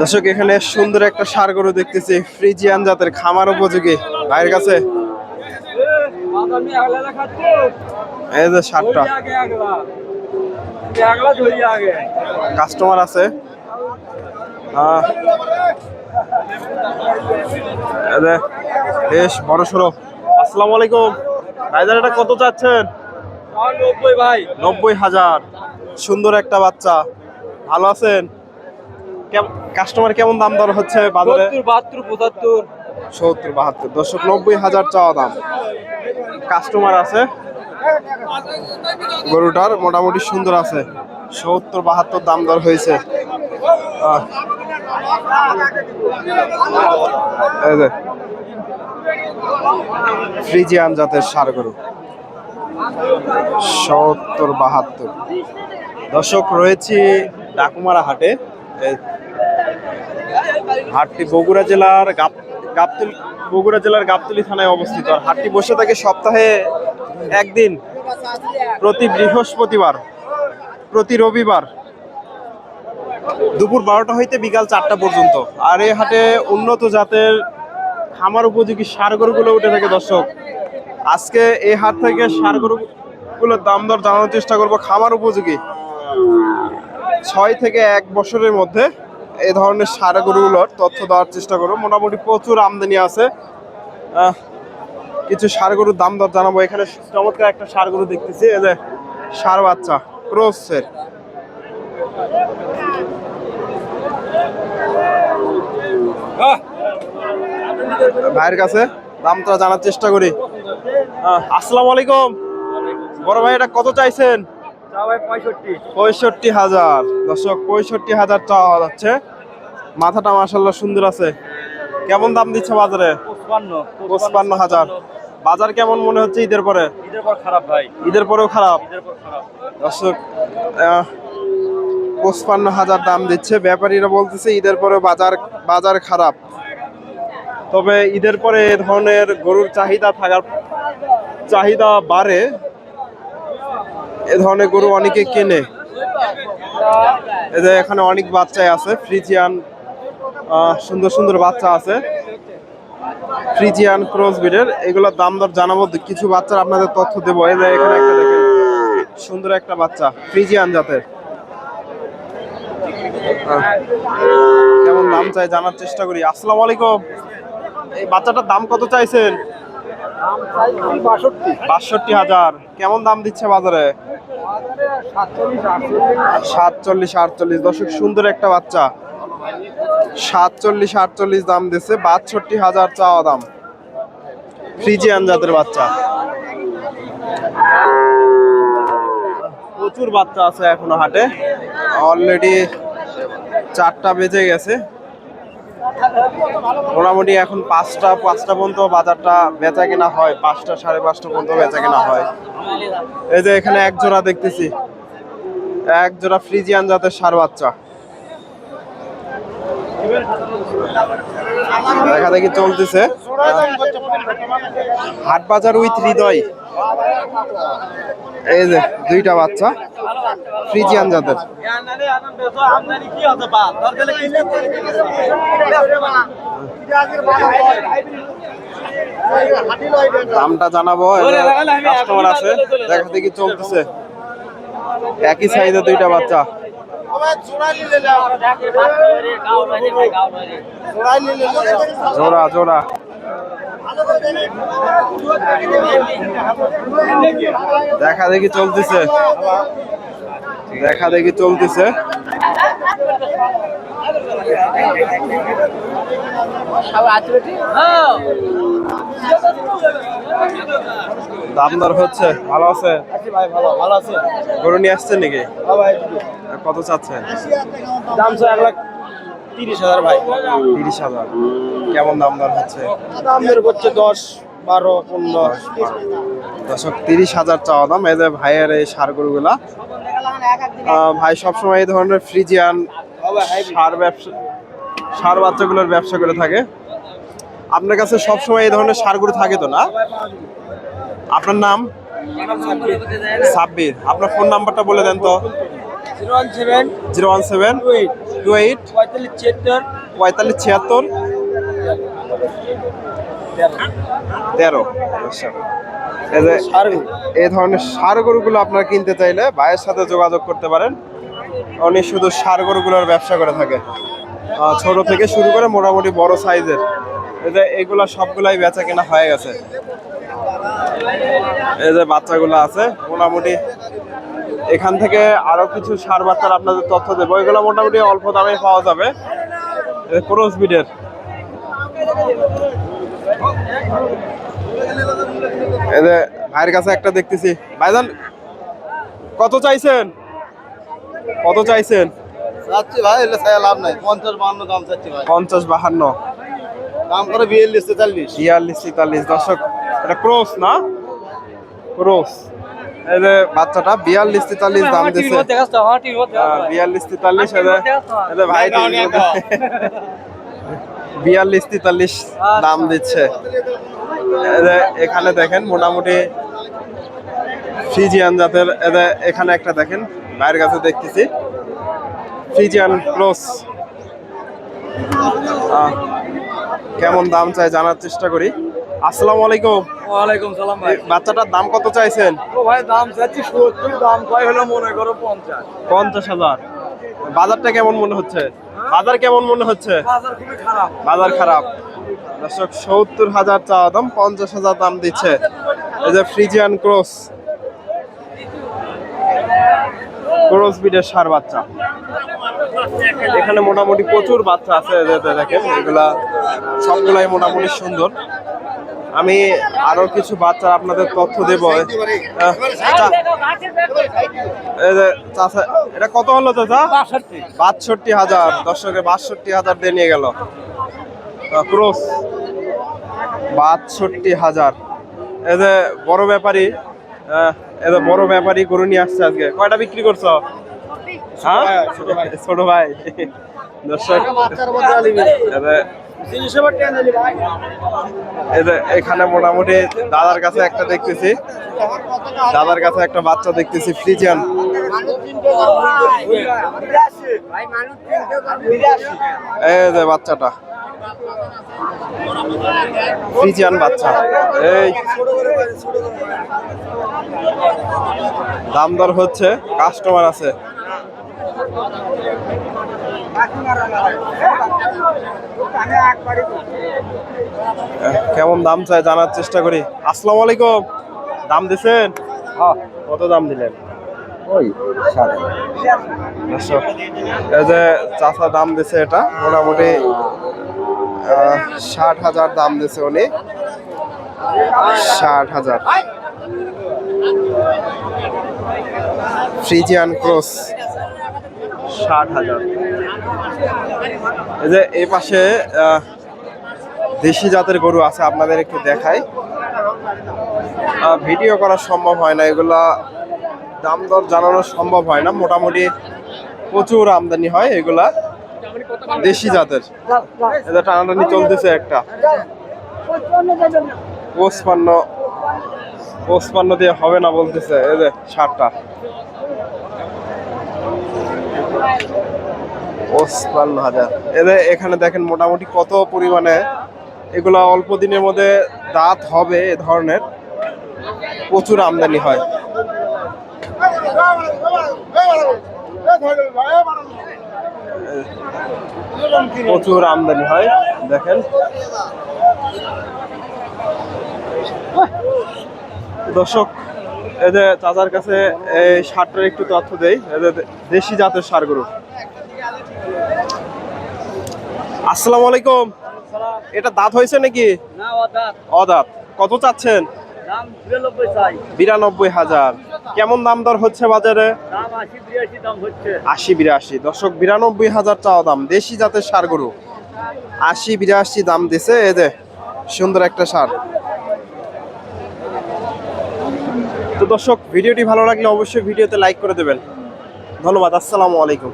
দর্শক এখানে সুন্দর একটা সার গরু দেখতেছি ফ্রিজিয়ান জাতের খামার উপযোগী। ভাইয়ের কাছে। এই যে সারটা। কাস্টমার আছে। বেশ বড় সড়ো। আসসালামু আলাইকুম। ভাইজান এটা কত চাচ্ছেন? ভাই। নব্বই হাজার। সুন্দর একটা বাচ্চা। ভালো আছেন? কাস্টমার কেমন দাম দর হচ্ছে বাজারে? বাহাত্তর পঁচাত্তর। সত্তর বাহাত্তর। দর্শক নব্বই হাজার চাওয়া দাম। কাস্টমার আছে? গরুটার মোটামুটি সুন্দর আছে। সত্তর বাহাত্তর দাম দর হয়েছে। ফ্রিজিয়ান জাতের সার গরু। সত্তর বাহাত্তর। দর্শক রয়েছে ডাকুমারা হাটে হাটটি বগুড়া জেলার গাব- গাবতলি, বগুড়া জেলার গাবতলি থানায় অবস্থিত। আর হাটটি বসে থাকে সপ্তাহে একদিন, প্রতি বৃহস্পতিবার, প্রতি রবিবার, দুপুর বারোটা হইতে বিকাল চারটা পর্যন্ত। আর এই হাটে উন্নত জাতের খামার উপযোগী সার গরুগুলো উঠে থাকে, দর্শক। আজকে এই হাট থেকে সার গরুগুলোর দাম দর জানানোর চেষ্টা করব, খামার উপযোগী। ছয় থেকে এক বছরের মধ্যে এই ধরনের সার গরুগুলোর তথ্য দেওয়ার চেষ্টা করব। মোটামুটি প্রচুর আমদানি আছে। কিছু সার গরুর দাম দর জানাব। এখানে চমৎকার একটা সার গরু দেখতেছি, এই যে সার বাচ্চা ক্রোসের ভাইয়ের কাছে দামটা জানার চেষ্টা করি। আসসালামু আলাইকুম। বড় ভাই, এটা কত চাইছেন? পঁয়ষট্টি। হাজার। দর্শক পঁয়ষট্টি হাজার চাওয়া যাচ্ছে। মাথাটা মাসাল্লাহ সুন্দর আছে। কেমন দাম দিচ্ছে বাজারে? পঁচপান্ন হাজার। বাজার কেমন মনে হচ্ছে ঈদের পরে? ঈদের পর খারাপ ভাই। ঈদের পরেও খারাপ? দর্শক পঁচপান্ন হাজার দাম দিচ্ছে। ব্যাপারীরা বলতেছে ঈদের পরে বাজার বাজার খারাপ। তবে ঈদের পরে এ ধরনের গরুর চাহিদা থাকার চাহিদা বাড়ে। এ ধরনের গরু অনেকে কেনে। এই যে এখানে অনেক বাচ্চাই আছে ফ্রিজিয়ান সুন্দর সুন্দর বাচ্চা আছে। ফ্রিজিয়ান ক্রস ব্রিডের এগুলোর দাম দর জানাব কিছু বাচ্চার আপনাদের তথ্য দেবো। এই যে এখানে একটা দেখেন সুন্দর একটা বাচ্চা ফ্রিজিয়ান জাতের। কেমন দাম চাই জানার চেষ্টা করি। আসসালামু আলাইকুম। এই বাচ্চাটার দাম কত চাইছেন? বাষট্টি হাজার। কেমন দাম দিচ্ছে বাজারে? সাতচল্লিশ, আটচল্লিশ? দশক সুন্দর একটা বাচ্চা। সাতচল্লিশ, আটচল্লিশ দাম দিচ্ছে বাষট্টি হাজার চাওয়া দাম। ফ্রিজিয়ান জাতের বাচ্চা। প্রচুর বাচ্চা আছে এখনও হাটে। অলরেডি চারটা বেজে গেছে। মোটামুটি এখন পাঁচটা পাঁচটা পর্যন্ত বাজারটা বেচা কেনা হয়। পাঁচটা, সাড়ে পাঁচটা পর্যন্ত বেচা কেনা হয়। এই যে এখানে এক জোড়া দেখতেছি। এক জোড়া ফ্রিজিয়ান জাতের সার বাচ্চা। দেখা দেখি চলতেছে। হাট বাজার উইথ হৃদয়। এই যে দুইটা বাচ্চা, ফ্রিজিয়ান জাতের। দামটা জানাব কাস্টমার আছে। দেখা দেখি চলতেছে। একই সাইজের দুইটা বাচ্চা। জোড়া জোড়া। দেখা দেখি চলতেছে। দেখা দেখি চলতেছে। দাম দর হচ্ছে ভালো আছে? ভাই ভালো ভালো আছে। গরু নিয়ে আসছেন নাকি? হ্যাঁ ভাই। কত চাচ্ছেন? দাম স্যার এক লাখ তিরিশ হাজার ভাই। তিরিশ হাজার। কেমন দাম দর হচ্ছে? দাম বের করছে দশ বারো পনেরো। দর্শক তিরিশ হাজার চাওয়া দাম। এই যে ভাইয়ের এই সার গরুগুলা। ভাই সবসময় এই ধরনের ফ্রিজিয়ান সার ব্যবসা সার বাচ্চাগুলোর ব্যবসা করে থাকে। আপনার কাছে সবসময় এই ধরনের সার গরু থাকে তো না? আপনার নাম? সাব্বির। আপনার ফোন নাম্বারটা বলে দেন তো। Zero one seven two eight পঁয়তাল্লিশ ছিয়াত্তর তেরো। ধরনের সার গরুগুলো কিনতে চাইলে সাথে যোগাযোগ করতে পারেন। উনি শুধু সার গরুগুলোর ব্যবসা করে থাকে। ছোট থেকে শুরু করে মোটামুটি বড় সাইজের। যে এগুলা সবগুলাই বেচা কেনা হয়ে গেছে। এই যে বাচ্চাগুলো আছে মোটামুটি এখান থেকে আরও কিছু সার বাচ্চার আপনাদের তথ্য দেবো। এগুলো মোটামুটি অল্প দামে পাওয়া যাবে। ক্রস বিডের এই যে ভাইয়ের কাছে একটা দেখতেছি। ভাইজান কত চাইছেন? কত চাইছেন? চাচ্ছি ভাই লাভ নাই। পঞ্চাশ বান্ন দাম চাচ্ছি ভাই। পঞ্চাশ বাহান্ন। দাম করে বিয়াল্লিশ তেতাল্লিশ। বিয়াল্লিশ তেতাল্লিশ। দর্শক এটা ক্রস না? ক্রস। এই যে বাচ্চাটা বিয়াল্লিশ তেতাল্লিশ দাম দিচ্ছে বিয়াল্লিশ তেতাল্লিশ ভাই বিয়াল্লিশ তেতাল্লিশ দাম দিচ্ছে। এই এখানে দেখেন মোটামুটি ফ্রিজিয়ান জাতের এই এখানে একটা দেখেন ভাইয়ের কাছে দেখতেছি। ফ্রিজিয়ান ক্লোস কেমন দাম চাই জানার চেষ্টা করি। আসসালামু আলাইকুম। ওয়ালাইকুম সালাম ভাই। বাচ্চাটার দাম কত চাইছেন? ও ভাই দাম চাচ্ছি সত্তর দাম কয় হলো মনে করো পঞ্চাশ। পঞ্চাশ হাজার। বাজারটা কেমন মনে হচ্ছে? বাজার কেমন মনে হচ্ছে? বাজার খুবই খারাপ। বাজার খারাপ। দর্শক সত্তর হাজার চাওয়া দাম পঞ্চাশ হাজার দাম দিচ্ছে। এই যে ফ্রিজিয়ান ক্রস। ক্রস বিডের সার বাচ্চা। এখানে মোটামুটি প্রচুর বাচ্চা আছে দেখেন এগুলা সবগুলাই মোটামুটি সুন্দর। আমি আরও কিছু বাচ্চার আপনাদের তথ্য দেব। চাচা এটা কত হলো চাচা বাষট্টি। হাজার। দর্শকে বাষট্টি হাজার দিয়ে নিয়ে গেল। ক্রোস। বাষট্টি হাজার। এই যে বড় ব্যাপারী এই যে বড় ব্যাপারী গরু নিয়ে আসছে আজকে। কয়টা বিক্রি করছ? হ্যাঁ? ছোট ভাই। দর্শক এখানে মোটামুটি দাদার কাছে একটা দেখতেছি। দাদার কাছে একটা বাচ্চা দেখতেছি, ফ্রিজিয়ান। এই যে বাচ্চাটা। ফ্রিজিয়ান বাচ্চা। এই। দাম দর হচ্ছে কাস্টমার আছে। কেমন দাম চাই জানার চেষ্টা করি। আসসালামু আলাইকুম। দাম দিছেন? কত দাম দিলেন? ওই এই যে চাষা দাম দিছে এটা মোটামুটি ষাট হাজার দাম দিছে উনি। ষাট হাজার। Friesian cross. ষাট হাজার। এই যে এই পাশে দেশি জাতের গরু আছে, আপনাদের একটু দেখাই। ভিডিও করা সম্ভব হয় না, এগুলা দাম দর জানানো সম্ভব হয় না, মোটামুটি প্রচুর আমদানি হয় এগুলা দেশি জাতের। এটা টানাটানি চলতেছে একটা। পঁচপান্ন পঁচপান্ন দিয়ে হবে না বলতেছে, এই যে ষাটটা। হাজার। এদের এখানে দেখেন মোটামুটি কত পরিমাণে এগুলো অল্প দিনের মধ্যে দাঁত হবে এ ধরনের প্রচুর আমদানি হয়। প্রচুর আমদানি হয়, দেখেন। দর্শক এই যে চাচার কাছে এই সারটার একটু তথ্য দেই। এই যে দেশি জাতের সার গরু আসসালামু আলাইকুম। এটা দাঁত হয়েছে নাকি? অদাঁত। কত চাচ্ছেন? বিরানব্বই হাজার। কেমন দাম দর হচ্ছে বাজারে? আশি বিরাশি দর্শক বিরানব্বই হাজার চাওয়া দাম। দেশি জাতের সার গরু আশি বিরাশি দাম দিছে। যে সুন্দর একটা সার। তো দর্শক ভিডিওটি ভালো লাগলে অবশ্যই ভিডিওতে লাইক করে দেবেন। ধন্যবাদ আসসালামু আলাইকুম।